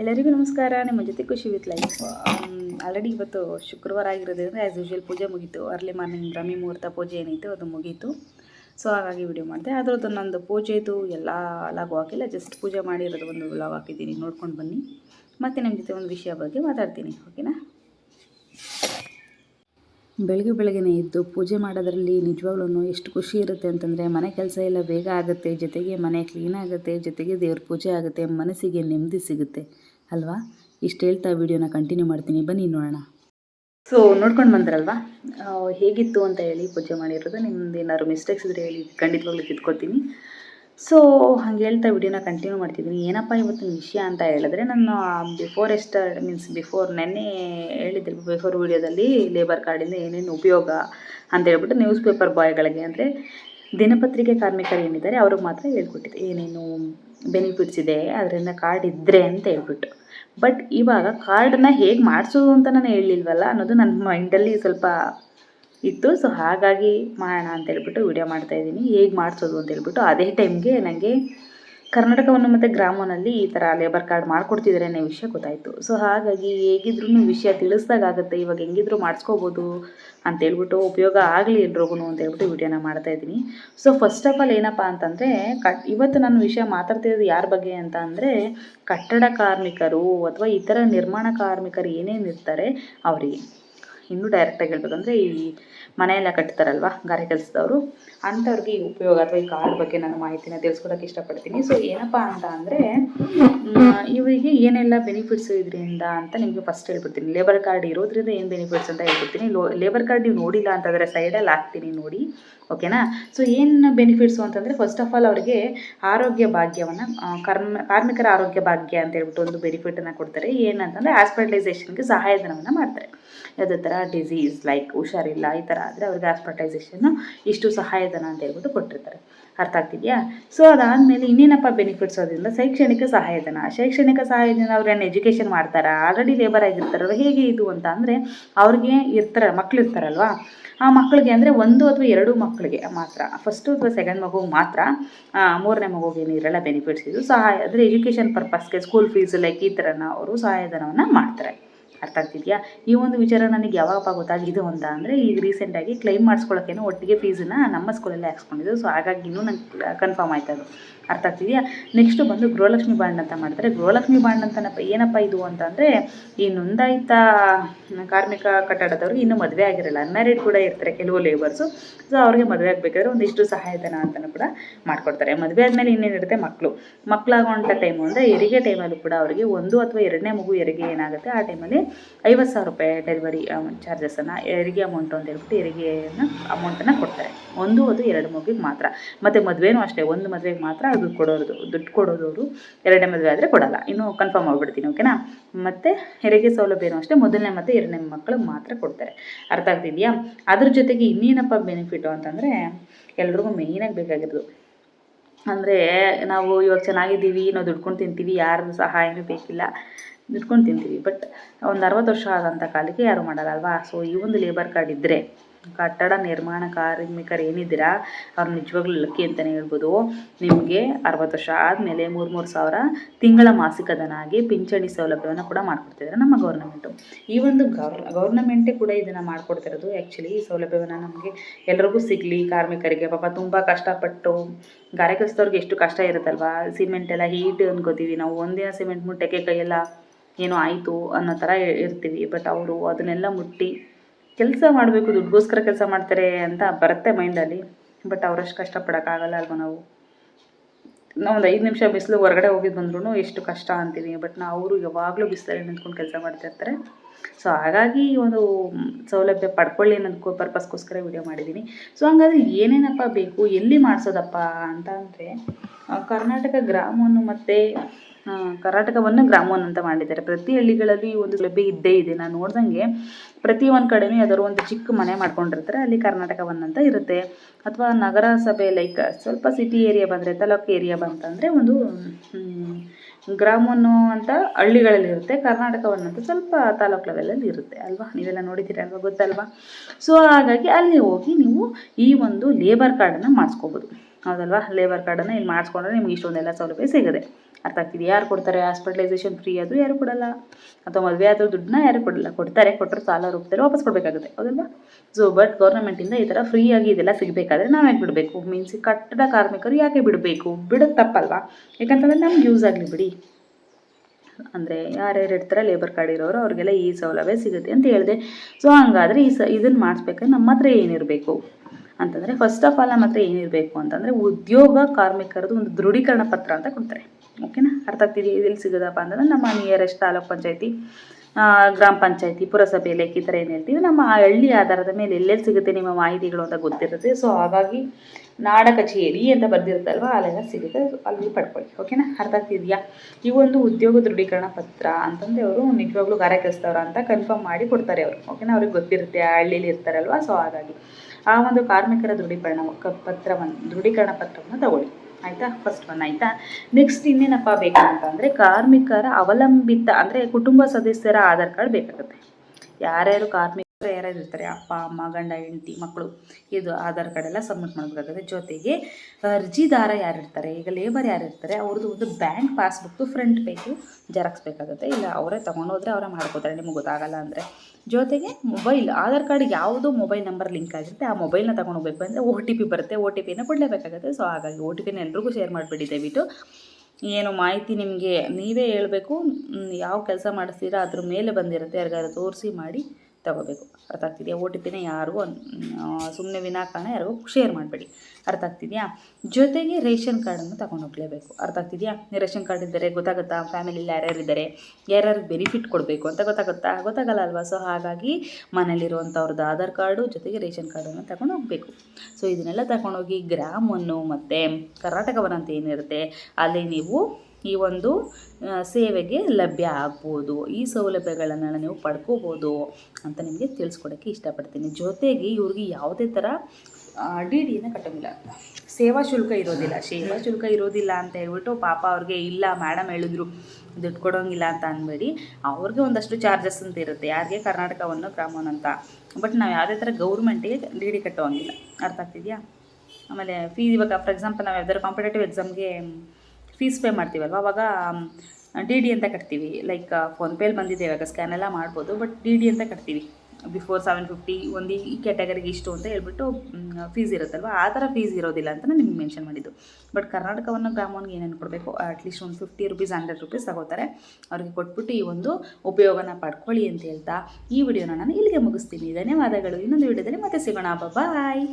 ಎಲ್ಲರಿಗೂ ನಮಸ್ಕಾರ. ನಿಮ್ಮ ಜೊತೆ ಖುಷಿ ವಿತ್ ಲೈಫ್ ಆಲ್ರೆಡಿ ಇವತ್ತು ಶುಕ್ರವಾರ ಆಗಿರೋದ್ರಿಂದ ಆ್ಯಸ್ ಯೂಶ್ವಲ್ ಪೂಜೆ ಮುಗೀತು. ಅರ್ಲಿ ಮಾರ್ನಿಂಗ್ ಬ್ರಹ್ಮಿ ಮುಹೂರ್ತ ಪೂಜೆ ಏನಿತ್ತು ಅದು ಮುಗೀತು. ಸೊ ಹಾಗಾಗಿ ವಿಡಿಯೋ ಮಾಡಿದೆ. ಅದರದ್ದು ನಂದು ಪೂಜೆದು ಎಲ್ಲ ಲಾಗು ಹಾಕಿಲ್ಲ. ಜಸ್ಟ್ ಪೂಜೆ ಮಾಡಿರೋದು ಒಂದು ವ್ಲಾಗ್ ಹಾಕಿದ್ದೀನಿ. ನೋಡ್ಕೊಂಡು ಬನ್ನಿ. ಮತ್ತು ನಿಮ್ಮ ಜೊತೆ ಒಂದು ವಿಷಯ ಬಗ್ಗೆ ಮಾತಾಡ್ತೀನಿ. ಓಕೆನಾ ಬೆಳಗ್ಗೆ ಬೆಳಗ್ಗೆನೇ ಎದ್ದು ಪೂಜೆ ಮಾಡೋದ್ರಲ್ಲಿ ನಿಜವಾಗ್ಲೂ ಎಷ್ಟು ಖುಷಿ ಇರುತ್ತೆ ಅಂತಂದರೆ ಮನೆ ಕೆಲಸ ಎಲ್ಲ ಬೇಗ ಆಗುತ್ತೆ, ಜೊತೆಗೆ ಮನೆ ಕ್ಲೀನ್ ಆಗುತ್ತೆ, ಜೊತೆಗೆ ದೇವ್ರ ಪೂಜೆ ಆಗುತ್ತೆ, ಮನಸ್ಸಿಗೆ ನೆಮ್ಮದಿ ಸಿಗುತ್ತೆ. ಅಲ್ವಾ? ಇಷ್ಟು ಹೇಳ್ತಾ ವಿಡಿಯೋನ ಕಂಟಿನ್ಯೂ ಮಾಡ್ತೀನಿ. ಬನ್ನಿ ನೋಡೋಣ. ಸೊ ನೋಡ್ಕೊಂಡು ಬಂದ್ರಲ್ವಾ? ಹೇಗಿತ್ತು ಅಂತ ಹೇಳಿ ಪೂಜೆ ಮಾಡಿರೋದು. ನಿಮ್ದು ಏನಾದ್ರು ಮಿಸ್ಟೇಕ್ಸ್ ಇದ್ದರೆ ಹೇಳಿ ಖಂಡಿತವಾಗ್ಲೂ ತಿದ್ಕೋತೀನಿ ಸೊ ಹಂಗೆ ಹೇಳ್ತಾ ವಿಡಿಯೋನ ಕಂಟಿನ್ಯೂ ಮಾಡ್ತಿದ್ದೀನಿ. ಏನಪ್ಪ ಇವತ್ತಿನ ವಿಷಯ ಅಂತ ಹೇಳಿದ್ರೆ ನಾನು ಬಿಫೋರ್ ಎಷ್ಟ ಮೀನ್ಸ್ ಬಿಫೋರ್ ನೆನ್ನೆ ಹೇಳಿದ್ದೆ ಬಿಫೋರ್ ವಿಡಿಯೋದಲ್ಲಿ ಲೇಬರ್ ಕಾರ್ಡಿಂದ ಏನೇನು ಉಪಯೋಗ ಅಂತ ಹೇಳ್ಬಿಟ್ಟು ನ್ಯೂಸ್ ಪೇಪರ್ ಬಾಯ್ಗಳಿಗೆ ಅಂದರೆ, ದಿನಪತ್ರಿಕೆ ಕಾರ್ಮಿಕರು ಏನಿದ್ದಾರೆ ಅವ್ರಿಗೆ ಮಾತ್ರ ಹೇಳ್ಕೊಟ್ಟಿದ್ದೆ. ಏನೇನು ಬೆನಿಫಿಟ್ಸ್ ಇದೆ, ಅದರಿಂದ ಕಾರ್ಡ್ ಇದ್ದರೆ ಅಂತ ಹೇಳ್ಬಿಟ್ಟು. ಬಟ್ ಇವಾಗ ಕಾರ್ಡನ್ನ ಹೇಗೆ ಮಾಡಿಸೋದು ಅಂತ ನಾನು ಹೇಳಿಲ್ವಲ್ಲ ಅನ್ನೋದು ನನ್ನ ಮೈಂಡಲ್ಲಿ ಸ್ವಲ್ಪ ಇತ್ತು. ಸೊ ಹಾಗಾಗಿ ಮಾಡೋಣ ಅಂತ ಹೇಳ್ಬಿಟ್ಟು ವಿಡಿಯೋ ಮಾಡ್ತಾ ಇದ್ದೀನಿ. ಹೇಗೆ ಮಾಡಿಸೋದು ಅಂತ ಹೇಳ್ಬಿಟ್ಟು ಅದೇ ಟೈಮ್ಗೆ ನನಗೆ ಕರ್ನಾಟಕವನ್ನು ಮತ್ತು ಗ್ರಾಮನಲ್ಲಿ ಈ ಥರ ಲೇಬರ್ ಕಾರ್ಡ್ ಮಾಡಿಕೊಡ್ತಿದ್ದಾರೆ ಅನ್ನೋ ವಿಷಯ ಗೊತ್ತಾಯಿತು. ಸೊ ಹಾಗಾಗಿ ಹೇಗಿದ್ರೂ ವಿಷಯ ತಿಳಿಸ್ದಾಗುತ್ತೆ ಇವಾಗ ಹೆಂಗಿದ್ರು ಮಾಡಿಸ್ಕೋಬೋದು ಅಂತ ಹೇಳ್ಬಿಟ್ಟು ಉಪಯೋಗ ಆಗಲಿ ಎಲ್ರಿಗೂ ಅಂತ ಹೇಳ್ಬಿಟ್ಟು ವಿಡಿಯೋನ ಮಾಡ್ತಾ ಇದ್ದೀನಿ. ಸೊ ಫಸ್ಟ್ ಆಫ್ ಆಲ್ ಏನಪ್ಪ ಅಂತಂದರೆ ಇವತ್ತು ನಾನು ವಿಷಯ ಮಾತಾಡ್ತಿರೋದು ಯಾರ ಬಗ್ಗೆ ಅಂತ ಅಂದರೆ, ಕಟ್ಟಡ ಕಾರ್ಮಿಕರು ಅಥವಾ ಇತರ ನಿರ್ಮಾಣ ಕಾರ್ಮಿಕರು ಏನೇನು ಇರ್ತಾರೆ ಅವರಿಗೆ. ಇನ್ನೂ ಡೈರೆಕ್ಟಾಗಿ ಹೇಳ್ಬೇಕಂದ್ರೆ ಈ ಮನೆಯೆಲ್ಲ ಕಟ್ತಾರಲ್ವ ಗಾರೆ ಕೆಲಸದವರು, ಅಂಥವ್ರಿಗೆ ಈ ಉಪಯೋಗ ಅಥವಾ ಈ ಕಾರ್ಡ್ ಬಗ್ಗೆ ನಾನು ಮಾಹಿತಿನ ತಿಳಿಸ್ಕೊಡೋಕೆ ಇಷ್ಟಪಡ್ತೀನಿ. ಸೊ ಏನಪ್ಪ ಅಂತ ಅಂದರೆ ಇವರಿಗೆ ಏನೆಲ್ಲ ಬೆನಿಫಿಟ್ಸ್ ಇದರಿಂದ ಅಂತ ನಿಮಗೆ ಫಸ್ಟ್ ಹೇಳ್ಬಿಡ್ತೀನಿ. ಲೇಬರ್ ಕಾರ್ಡ್ ಇರೋದ್ರಿಂದ ಏನು ಬೆನಿಫಿಟ್ಸ್ ಅಂತ ಹೇಳ್ಬಿಡ್ತೀನಿ. ಲೇಬರ್ ಕಾರ್ಡ್ ನೀವು ನೋಡಿಲ್ಲ ಅಂತಂದರೆ ಸೈಡಲ್ಲಿ ಹಾಕ್ತೀನಿ ನೋಡಿ ಓಕೆನಾ ಸೊ ಏನು ಬೆನಿಫಿಟ್ಸು ಅಂತಂದರೆ ಫಸ್ಟ್ ಆಫ್ ಆಲ್ ಅವರಿಗೆ ಆರೋಗ್ಯ ಭಾಗ್ಯವನ್ನು ಕರ್ಮ, ಕಾರ್ಮಿಕರ ಆರೋಗ್ಯ ಭಾಗ್ಯ ಅಂತ ಹೇಳ್ಬಿಟ್ಟು ಒಂದು ಬೆನಿಫಿಟನ್ನು ಕೊಡ್ತಾರೆ. ಏನಂತಂದರೆ ಹಾಸ್ಪಿಟಲೈಸೇಷನ್ಗೆ ಸಹಾಯಧನವನ್ನು ಮಾಡ್ತಾರೆ. ಯಾವುದೇ ಥರ ಡಿಸೀಸ್ ಲೈಕ್ ಹುಷಾರಿಲ್ಲ, ಈ ಥರ ಆದರೆ ಅವ್ರಿಗೆ ಹಾಸ್ಪಿಟಲೈಸೇಷನ್ನು ಇಷ್ಟು ಸಹಾಯಧನ ಅಂತ ಹೇಳ್ಬಿಟ್ಟು ಕೊಟ್ಟಿರ್ತಾರೆ. ಅರ್ಥ ಆಗ್ತಿದೆಯಾ? ಸೊ ಅದಾದಮೇಲೆ ಇನ್ನೇನಪ್ಪ ಬೆನಿಫಿಟ್ಸ್ ಅದರಿಂದ? ಶೈಕ್ಷಣಿಕ ಸಹಾಯಧನ. ಶೈಕ್ಷಣಿಕ ಸಹಾಯಧನ ಅವ್ರೇನು ಎಜುಕೇಷನ್ ಮಾಡ್ತಾರೆ? ಆಲ್ರೆಡಿ ಲೇಬರ್ ಆಗಿರ್ತಾರಲ್ಲ ಹೇಗೆ ಇದು ಅಂತ ಅಂದರೆ, ಅವ್ರಿಗೆ ಇರ್ತಾರೆ, ಮಕ್ಳು ಇರ್ತಾರಲ್ವಾ? ಆ ಮಕ್ಕಳಿಗೆ ಅಂದರೆ ಒಂದು ಅಥವಾ ಎರಡು ಮಕ್ಕಳಿಗೆ ಮಾತ್ರ. ಫಸ್ಟು ಅಥವಾ ಸೆಕೆಂಡ್ ಮಗುಗೆ ಮಾತ್ರ ಮೂರನೇ ಮಗುಗೆ ಏನು ಇರಲ್ಲ ಬೆನಿಫಿಟ್ಸ್ ಇದು. ಸಹಾಯ, ಅಂದರೆ ಎಜುಕೇಷನ್ ಪರ್ಪಸ್ಗೆ ಸ್ಕೂಲ್ ಫೀಸ್ ಲೈಕ್ ಈ ಥರನ ಅವರು ಸಹಾಯಧನವನ್ನು ಮಾಡ್ತಾರೆ. ಅರ್ಥ ಆಗ್ತಿದೆಯಾ? ಈ ಒಂದು ವಿಚಾರ ನನಗೆ ಯಾವಾಗಪ್ಪ ಗೊತ್ತಾಗಿದ್ದು ಅಂತ ಅಂದರೆ ಈಗ ರೀಸೆಂಟಾಗಿ ಕ್ಲೈಮ್ ಮಾಡಿಸ್ಕೊಳ್ಳೋಕ್ಕೇನೋ ಒಟ್ಟಿಗೆ ಫೀಸನ್ನು ನಮ್ಮ ಸ್ಕೂಲಲ್ಲೇ ಹಾಕ್ಸ್ಕೊಂಡಿದ್ದು. ಸೊ ಹಾಗಾಗಿ ಇನ್ನೂ ನಂಗೆ ಕನ್ಫರ್ಮ್ ಆಯ್ತು ಅದು. ಅರ್ಥ ಆಗ್ತಿದೆಯಾ? ನೆಕ್ಸ್ಟು ಬಂದು ಗೃಹಲಕ್ಷ್ಮಿ ಬಾಂಡ್ ಅಂತ ಮಾಡ್ತಾರೆ. ಗೃಹಲಕ್ಷ್ಮಿ ಬಾಂಡ್ ಅಂತನಪ್ಪ ಏನಪ್ಪ ಇದು ಅಂತಂದರೆ ಈ ನೋಂದಾಯಿತ ಕಾರ್ಮಿಕ ಕಟ್ಟಡದವ್ರಿಗೆ ಇನ್ನೂ ಮದುವೆ ಆಗಿರಲ್ಲ. ಅನ್ಮ್ಯಾರಿಡ್ ಕೂಡ ಇರ್ತಾರೆ ಕೆಲವು ಲೇಬರ್ಸು ಸೊ ಅವ್ರಿಗೆ ಮದುವೆ ಆಗಬೇಕಾದ್ರೆ ಒಂದಿಷ್ಟು ಸಹಾಯಧನ ಅಂತಲೂ ಕೂಡ ಮಾಡ್ಕೊಡ್ತಾರೆ. ಮದುವೆ ಆದಮೇಲೆ ಇನ್ನೇನಿರುತ್ತೆ? ಮಕ್ಕಳು ಮಕ್ಕಳಾಗುವಂಥ ಟೈಮು ಅಂದರೆ ಹೆರಿಗೆ ಟೈಮಲ್ಲೂ ಕೂಡ ಅವರಿಗೆ ಒಂದು ಅಥವಾ ಎರಡನೇ ಮಗು ಹೆರಿಗೆ ಏನಾಗುತ್ತೆ? ಆ ಟೈಮಲ್ಲಿ ಐವತ್ತು ಸಾವಿರ ರೂಪಾಯಿ ಡೆಲಿವರಿ ಚಾರ್ಜಸನ್ನು ಹೆರಿಗೆ ಅಮೌಂಟು ಅಂತ ಹೇಳ್ಬಿಟ್ಟು ಹೆರಿಗೆಯನ್ನು ಅಮೌಂಟನ್ನು ಕೊಡ್ತಾರೆ. ಒಂದು, ಅದು ಎರಡು ಮಗುವಿಗೆ ಮಾತ್ರ. ಮತ್ತು ಮದುವೆನೂ ಅಷ್ಟೇ, ಒಂದು ಮದುವೆಗೆ ಮಾತ್ರ ಅದು ಕೊಡೋದು, ದುಡ್ಡು ಕೊಡೋದು ಅವರು. ಎರಡನೇ ಮದುವೆ ಆದರೆ ಕೊಡಲ್ಲ. ಇನ್ನೂ ಕನ್ಫರ್ಮ್ ಆಗಿಬಿಡ್ತೀನಿ ಓಕೆನಾ ಮತ್ತು ಹೆರಿಗೆ ಸೌಲಭ್ಯನೂ ಅಷ್ಟೇ, ಮೊದಲನೇ ಮತ್ತು ಎರಡನೇ ಮಕ್ಕಳು ಮಾತ್ರ ಕೊಡ್ತಾರೆ. ಅರ್ಥ ಆಗ್ತಿದೆಯಾ? ಅದ್ರ ಜೊತೆಗೆ ಇನ್ನೇನಪ್ಪ ಬೆನಿಫಿಟು ಅಂತಂದರೆ, ಎಲ್ರಿಗೂ ಮೇಯ್ನಾಗಿ ಬೇಕಾಗಿರೋದು. ಅಂದರೆ ನಾವು ಇವಾಗ ಚೆನ್ನಾಗಿದ್ದೀವಿ, ನಾವು ದುಡ್ಕೊಂಡು ತಿಂತೀವಿ, ಯಾರ್ದು ಸಹಾಯನೂ ಬೇಕಿಲ್ಲ. ದುಡ್ಕೊಂಡು ತಿಂತೀವಿ ಬಟ್ ಒಂದು ಅರವತ್ತು ವರ್ಷ ಆದಂಥ ಕಾಲಕ್ಕೆ ಯಾರು ಮಾಡಲ್ಲ ಅಲ್ವಾ? ಸೊ ಈ ಒಂದು ಲೇಬರ್ ಕಾರ್ಡ್ ಇದ್ದರೆ ಕಟ್ಟಡ ನಿರ್ಮಾಣ ಕಾರ್ಮಿಕರು ಏನಿದ್ದೀರಾ, ಅವ್ರು ನಿಜವಾಗ್ಲೂ ಲಕ್ಕಿ ಅಂತಲೇ ಹೇಳ್ಬೋದು. ನಿಮಗೆ ಅರವತ್ತು ವರ್ಷ ಆದಮೇಲೆ ಮೂರು ಮೂರು ಸಾವಿರ ತಿಂಗಳ ಮಾಸಿಕ ಆಗಿ ಪಿಂಚಣಿ ಸೌಲಭ್ಯವನ್ನು ಕೂಡ ಮಾಡಿಕೊಡ್ತಿದ್ದಾರೆ ನಮ್ಮ ಗೌರ್ನಮೆಂಟು ಈ ಒಂದು ಗೌರ್ ಗೌರ್ನಮೆಂಟೇ ಕೂಡ ಇದನ್ನು ಮಾಡಿಕೊಡ್ತಿರೋದು ಆ್ಯಕ್ಚುಲಿ ಈ ಸೌಲಭ್ಯವನ್ನು ನಮಗೆ ಎಲ್ರಿಗೂ ಸಿಗಲಿ, ಕಾರ್ಮಿಕರಿಗೆ. ಪಾಪ ತುಂಬ ಕಷ್ಟಪಟ್ಟು ಗಾರೆ ಕೆಲಸದವ್ರಿಗೆ ಎಷ್ಟು ಕಷ್ಟ ಇರುತ್ತಲ್ವಾ? ಸಿಮೆಂಟ್ ಎಲ್ಲ ಹೀಟ್ ಅನ್ಕೋತೀವಿ ನಾವು. ಒಂದಿನ ಸಿಮೆಂಟ್ ಮುಟ್ಟಕ್ಕೆ ಕೈಯೆಲ್ಲ ಏನೋ ಆಯಿತು ಅನ್ನೋ ಥರ ಇರ್ತೀವಿ. ಬಟ್ ಅವರು ಅದನ್ನೆಲ್ಲ ಮುಟ್ಟಿ ಕೆಲಸ ಮಾಡಬೇಕು, ದುಡ್ಗೋಸ್ಕರ ಕೆಲಸ ಮಾಡ್ತಾರೆ ಅಂತ ಬರುತ್ತೆ ಮೈಂಡಲ್ಲಿ. ಬಟ್ ಅವರಷ್ಟು ಕಷ್ಟಪಡೋಕ್ಕಾಗಲ್ಲ ಅಲ್ವಾ ನಾವು? ನಾವು ಒಂದು ಐದು ನಿಮಿಷ ಬಿಸಿಲು ಹೊರಗಡೆ ಹೋಗಿ ಬಂದ್ರೂ ಎಷ್ಟು ಕಷ್ಟ ಅಂತೀವಿ. ಬಟ್ ನಾವು ಅವರು ಯಾವಾಗಲೂ ಬಿಸಿಲಲ್ಲಿ ನಿಂತ್ಕೊಂಡು ಕೆಲಸ ಮಾಡ್ತಿರ್ತಾರೆ ಸೊ ಹಾಗಾಗಿ ಒಂದು ಸೌಲಭ್ಯ ಪಡ್ಕೊಳ್ಳಿ ಅನ್ನೋದು ಪರ್ಪಸ್ಗೋಸ್ಕರ ವಿಡಿಯೋ ಮಾಡಿದ್ದೀನಿ ಸೊ ಹಂಗಾದ್ರೆ ಏನೇನಪ್ಪ ಬೇಕು, ಎಲ್ಲಿ ಮಾಡಿಸೋದಪ್ಪ ಅಂತ ಅಂದರೆ ಕರ್ನಾಟಕ ಗ್ರಾಮವನ್ನು ಮತ್ತು ಕರ್ನಾಟಕವನ್ನು ಗ್ರಾಮವನ್ನು ಅಂತ ಮಾಡಿದ್ದಾರೆ. ಪ್ರತಿ ಹಳ್ಳಿಗಳಲ್ಲಿ ಈ ಒಂದು ಲಭ್ಯ ಇದ್ದೇ ಇದೆ. ನಾನು ನೋಡ್ದಂಗೆ ಪ್ರತಿ ಒಂದು ಕಡೆನೂ ಯಾವ್ದಾದ್ರು ಒಂದು ಚಿಕ್ಕ ಮನೆ ಮಾಡ್ಕೊಂಡಿರ್ತಾರೆ. ಅಲ್ಲಿ ಕರ್ನಾಟಕವನ್ನು ಅಂತ ಇರುತ್ತೆ. ಅಥವಾ ನಗರಸಭೆ ಲೈಕ್ ಸ್ವಲ್ಪ ಸಿಟಿ ಏರಿಯಾ ಬಂದರೆ, ತಾಲೂಕು ಏರಿಯಾ ಬಂತಂದರೆ ಒಂದು ಗ್ರಾಮವನ್ನು ಅಂತ ಹಳ್ಳಿಗಳಲ್ಲಿ ಇರುತ್ತೆ. ಕರ್ನಾಟಕವನ್ನು ಅಂತ ಸ್ವಲ್ಪ ತಾಲೂಕು ಲೆವೆಲಲ್ಲಿ ಇರುತ್ತೆ ಅಲ್ವಾ? ನೀವೆಲ್ಲ ನೋಡಿದ್ದೀರಿ ಅಲ್ವಾ? ಗೊತ್ತಲ್ವಾ? ಸೊ ಹಾಗಾಗಿ ಅಲ್ಲಿ ಹೋಗಿ ನೀವು ಈ ಒಂದು ಲೇಬರ್ ಕಾರ್ಡನ್ನು ಮಾಡಿಸ್ಕೋಬೋದು. ಹೌದಲ್ವಾ? ಲೇಬರ್ ಕಾರ್ಡನ್ನು ಇಲ್ಲಿ ಮಾಡಿಸ್ಕೊಂಡ್ರೆ ನಿಮ್ಗೆ ಇಷ್ಟೊಂದೆಲ್ಲ ಸೌಲಭ್ಯ ಸಿಗುತ್ತೆ. ಅರ್ಥ ಆಗ್ತಿದೆ ಯಾರು ಕೊಡ್ತಾರೆ? ಹಾಸ್ಪಿಟಲೈಸೇಷನ್ ಫ್ರೀ ಅದು ಯಾರು ಕೊಡಲ್ಲ? ಅಥವಾ ಮದುವೆ ಆದರೂ ದುಡ್ಡನ್ನ ಯಾರು ಕೊಡಲ್ಲ? ಕೊಡ್ತಾರೆ, ಕೊಟ್ಟರೆ ಸಾಲ ರೂಪದಲ್ಲಿ ವಾಪಸ್ ಕೊಡಬೇಕಾಗುತ್ತೆ. ಹೌದಲ್ವಾ? ಸೊ ಬಟ್ ಗೌರ್ಮೆಂಟಿಂದ ಈ ಥರ ಫ್ರೀಯಾಗಿ ಇದೆಲ್ಲ ಸಿಗಬೇಕಾದ್ರೆ ನಾವು ಯಾಕೆ ಬಿಡಬೇಕು? ಮೀನ್ಸ್ ಕಟ್ಟಡ ಕಾರ್ಮಿಕರು ಯಾಕೆ ಬಿಡಬೇಕು? ಬಿಡೋದು ತಪ್ಪಲ್ವಾ? ಯಾಕಂತಂದರೆ ನಮ್ಗೆ ಯೂಸ್ ಆಗಲಿ ಬಿಡಿ. ಅಂದರೆ ಯಾರ್ಯಾರು ಇರ್ತಾರೆ ಲೇಬರ್ ಕಾರ್ಡ್ ಇರೋರು, ಅವ್ರಿಗೆಲ್ಲ ಈ ಸೌಲಭ್ಯ ಸಿಗುತ್ತೆ ಅಂತ ಹೇಳಿದೆ. ಸೊ ಹಂಗಾದರೆ ಈ ಸ ಇದನ್ನು ಮಾಡಿಸ್ಬೇಕಾದ್ರೆ ನಮ್ಮ ಹತ್ರ ಏನಿರಬೇಕು? ಅಂತಂದರೆ ಫಸ್ಟ್ ಆಫ್ ಆಲ್ ನಮ್ಮ ಹತ್ರ ಏನಿರಬೇಕು ಅಂತಂದರೆ, ಉದ್ಯೋಗ ಕಾರ್ಮಿಕರದ್ದು ಒಂದು ದೃಢೀಕರಣ ಪತ್ರ ಅಂತ ಕೊಡ್ತಾರೆ. ಓಕೆನಾ? ಅರ್ಥ ಆಗ್ತಿದೆ ಇದೆಲ್ಲಿ ಸಿಗೋದಪ್ಪ ಅಂತಂದ್ರೆ, ನಮ್ಮ ನಿಯರೆಸ್ಟ್ ತಾಲೂಕ್ ಪಂಚಾಯತಿ ಗ್ರಾಮ ಪಂಚಾಯತಿ, ಪುರಸಭೆ ಇಲಾಖೆ ಈ ಥರ ಏನು ಹೇಳ್ತೀವಿ, ನಮ್ಮ ಹಳ್ಳಿ ಆಧಾರದ ಮೇಲೆ ಎಲ್ಲೆಲ್ಲಿ ಸಿಗುತ್ತೆ ನಿಮ್ಮ ಮಾಹಿತಿಗಳು ಅಂತ ಗೊತ್ತಿರುತ್ತೆ. ಸೊ ಹಾಗಾಗಿ ನಾಡ ಕಚೇರಿ ಅಂತ ಬರ್ದಿರುತ್ತಲ್ವ, ಅಲ್ಲೆಲ್ಲ ಸಿಗುತ್ತೆ, ಅಲ್ಲಿ ಪಡ್ಕೊಳ್ಳಿ. ಓಕೆನಾ? ಅರ್ಥ ಆಗ್ತಿದೆಯಾ? ಈ ಒಂದು ಉದ್ಯೋಗ ದೃಢೀಕರಣ ಪತ್ರ ಅಂತಂದ್ರೆ ಅವರು ನಿಜವಾಗ್ಲೂ ಕೆಲಸದವ್ರ ಅಂತ ಕನ್ಫರ್ಮ್ ಮಾಡಿ ಕೊಡ್ತಾರೆ ಅವರು. ಓಕೆನಾ? ಅವ್ರಿಗೆ ಗೊತ್ತಿರುತ್ತೆ ಹಳ್ಳಿಲಿ ಇರ್ತಾರಲ್ವ ಸೊ ಹಾಗಾಗಿ. ಆ ಒಂದು ಕಾರ್ಮಿಕರ ದೃಢೀಕರಣ ಪತ್ರವನ್ನು ದೃಢೀಕರಣ ಪತ್ರವನ್ನು ತಗೊಳ್ಳಿ. ಆಯಿತಾ? ಫಸ್ಟ್ ಒನ್ ಆಯಿತಾ? ನೆಕ್ಸ್ಟ್ ಇನ್ನೇನಪ್ಪ ಬೇಕು ಅಂತಂದರೆ ಕಾರ್ಮಿಕರ ಅವಲಂಬಿತ ಅಂದರೆ ಕುಟುಂಬ ಸದಸ್ಯರ ಆಧಾರ್ ಕಾರ್ಡ್ ಬೇಕಾಗುತ್ತೆ. ಯಾರ್ಯಾರು ಕಾರ್ಮಿಕರು ಯಾರ್ಯಾರು ಇರ್ತಾರೆ, ಅಪ್ಪ, ಅಮ್ಮ, ಗಂಡ, ಹೆಂಡತಿ, ಮಕ್ಕಳು. ಇದು ಆಧಾರ್ ಕಾರ್ಡ್ ಎಲ್ಲ ಸಬ್ಮಿಟ್ ಮಾಡಬೇಕಾಗುತ್ತೆ. ಜೊತೆಗೆ ಅರ್ಜಿದಾರ ಯಾರಿರ್ತಾರೆ ಈಗ ಲೇಬರ್ ಯಾರಿರ್ತಾರೆ ಅವ್ರದ್ದು ಒಂದು bank passbook front page xerox ಬೇಕಾಗುತ್ತೆ. ಇಲ್ಲ, ಅವರೇ ತೊಗೊಂಡೋದ್ರೆ ಅವರೇ ಮಾಡ್ಕೋತಾರೆ, ನಿಮಗೆ ಗೊತ್ತಾಗಲ್ಲ ಅಂದರೆ. ಜೊತೆಗೆ ಮೊಬೈಲ್ ಆಧಾರ್ ಕಾರ್ಡ್ ಯಾವುದು ಮೊಬೈಲ್ ನಂಬರ್ ಲಿಂಕ್ ಆಗಿರುತ್ತೆ, ಆ ಮೊಬೈಲ್ನ ತಗೊಂಡು ಹೋಗ್ಬೇಕು ಅಂದರೆ ಓ ಟಿ ಪಿ ಬರುತ್ತೆ. ಓ ಟಿ ಪಿನ ಕೊಡಲೇಬೇಕಾಗುತ್ತೆ. ಸೊ ಹಾಗಾಗಿ ಓ ಟಿ ಪಿನ ಎಲ್ರಿಗೂ ಶೇರ್ ಮಾಡಿಬಿಡಿ ದಯವಿಟ್ಟು. ಏನು ಮಾಹಿತಿ ನಿಮಗೆ ನೀವೇ ಹೇಳಬೇಕು. ಯಾವ ಕೆಲಸ ಮಾಡಿಸ್ತೀರಾ ಅದ್ರ ಮೇಲೆ ಬಂದಿರುತ್ತೆ. ಯಾರಿಗಾರು ತೋರಿಸಿ ಮಾಡಿ. ತಗೋಬೇಕು. ಅರ್ಥ ಆಗ್ತಿದೆಯಾ? ಓ ಟಿ ಪಿನ ಯಾರಿಗೂ ಸುಮ್ಮನೆ ವಿನಾಕಾರಣ ಯಾರಿಗೂ ಶೇರ್ ಮಾಡಬೇಡಿ. ಅರ್ಥ ಆಗ್ತಿದೆಯಾ? ಜೊತೆಗೆ ರೇಷನ್ ಕಾರ್ಡನ್ನು ತಗೊಂಡು ಹೋಗಲೇಬೇಕು. ಅರ್ಥ ಆಗ್ತಿದೆಯಾ? ರೇಷನ್ ಕಾರ್ಡ್ ಇದ್ದರೆ ಗೊತ್ತಾಗುತ್ತಾ? ಫ್ಯಾಮಿಲಿಲಿ ಯಾರ್ಯಾರು ಇದ್ದಾರೆ? ಯಾರ್ಯಾರು ಬೆನಿಫಿಟ್ ಕೊಡಬೇಕು ಅಂತ ಗೊತ್ತಾಗುತ್ತಾ? ಗೊತ್ತಾಗಲ್ಲ ಅಲ್ವಾ? ಸೊ ಹಾಗಾಗಿ ಮನೇಲಿರುವಂಥವ್ರದ್ದು ಆಧಾರ್ ಕಾರ್ಡು, ಜೊತೆಗೆ ರೇಷನ್ ಕಾರ್ಡನ್ನು ತಗೊಂಡು ಹೋಗಬೇಕು. ಸೊ ಇದನ್ನೆಲ್ಲ ತಗೊಂಡೋಗಿ ಗ್ರಾಮನ್ನು ಮತ್ತು ಕರ್ನಾಟಕವನ್ನು ಅಂತ ಏನಿರುತ್ತೆ, ಅಲ್ಲಿ ನೀವು ಈ ಒಂದು ಸೇವೆಗೆ ಲಭ್ಯ ಆಗ್ಬೋದು. ಈ ಸೌಲಭ್ಯಗಳನ್ನು ನೀವು ಪಡ್ಕೋಬೋದು ಅಂತ ನಿಮಗೆ ತಿಳಿಸ್ಕೊಡೋಕ್ಕೆ ಇಷ್ಟಪಡ್ತೀನಿ. ಜೊತೆಗೆ ಇವ್ರಿಗೆ ಯಾವುದೇ ಥರ ಡಿ ಡಿಯನ್ನು ಕಟ್ಟೋಂಗಿಲ್ಲ ಸೇವಾ ಶುಲ್ಕ ಇರೋದಿಲ್ಲ. ಸೇವಾ ಶುಲ್ಕ ಇರೋದಿಲ್ಲ ಅಂತ ಹೇಳ್ಬಿಟ್ಟು ಪಾಪ ಅವ್ರಿಗೆ ಇಲ್ಲ ಮೇಡಮ್ ಹೇಳಿದ್ರು, ದುಡ್ಡು ಕೊಡೋಂಗಿಲ್ಲ ಅಂತ ಅನ್ಬೇಡಿ. ಅವ್ರಿಗೆ ಒಂದಷ್ಟು ಚಾರ್ಜಸ್ ಅಂತ ಇರುತ್ತೆ. ಯಾರಿಗೆ ಕರ್ನಾಟಕವನ್ನು ಗ್ರಾಮವನ್ನು ಅಂತ. ಬಟ್ ನಾವು ಯಾವುದೇ ಥರ ಗೌರ್ಮೆಂಟಿಗೆ ಡಿ ಡಿ ಕಟ್ಟೋಂಗಿಲ್ಲ. ಅರ್ಥ ಆಗ್ತಿದೆಯಾ? ಆಮೇಲೆ ಫೀಸ್ ಇವಾಗ, ಫಾರ್ ಎಕ್ಸಾಂಪಲ್ ನಾವು ಯಾವ್ದಾದ್ರು ಕಾಂಪಿಟೇಟಿವ್ ಎಕ್ಸಾಮ್ಗೆ ಫೀಸ್ ಪೇ ಮಾಡ್ತೀವಲ್ವ? ಅವಾಗ ಡಿ ಡಿ ಅಂತ ಕಟ್ತೀವಿ. ಲೈಕ್ ಫೋನ್ಪೇಲಿ ಬಂದಿದೆ, ಇವಾಗ ಸ್ಕ್ಯಾನ್ ಎಲ್ಲ ಮಾಡ್ಬೋದು ಬಟ್ ಡಿ ಡಿ ಅಂತ ಕಟ್ತೀವಿ. ಬಿಫೋರ್ ಸೆವೆನ್ ಫಿಫ್ಟಿ ಒಂದು ಈ ಕ್ಯಾಟಗರಿಗೆ ಇಷ್ಟು ಅಂತ ಹೇಳ್ಬಿಟ್ಟು ಫೀಸ್ ಇರುತ್ತಲ್ವ? ಆ ಥರ ಫೀಸ್ ಇರೋದಿಲ್ಲ ಅಂತ ನಿಮ್ಗೆ ಮೆನ್ಷನ್ ಮಾಡಿದ್ದು. ಬಟ್ ಕರ್ನಾಟಕವನ್ನು ಗ್ರಾಮವನ್ಗೆ ಏನೇನು ಕೊಡಬೇಕು? ಅಟ್ಲೀಸ್ಟ್ ಒಂದು ಫಿಫ್ಟಿ ರುಪೀಸ್ ಹಂಡ್ರೆಡ್ ರುಪೀಸ್ ತಗೋತಾರೆ. ಅವ್ರಿಗೆ ಕೊಟ್ಬಿಟ್ಟು ಈ ಒಂದು ಉಪಯೋಗನ ಪಡ್ಕೊಳ್ಳಿ ಅಂತ ಹೇಳ್ತಾ ಈ ವಿಡಿಯೋನ ನಾನು ಇಲ್ಲಿಗೆ ಮುಗಿಸ್ತೀನಿ. ಧನ್ಯವಾದಗಳು. ಇನ್ನೊಂದು ವಿಡಿಯೋದಲ್ಲಿ ಮತ್ತೆ ಸಿಗೋಣ. ಬಾಯ್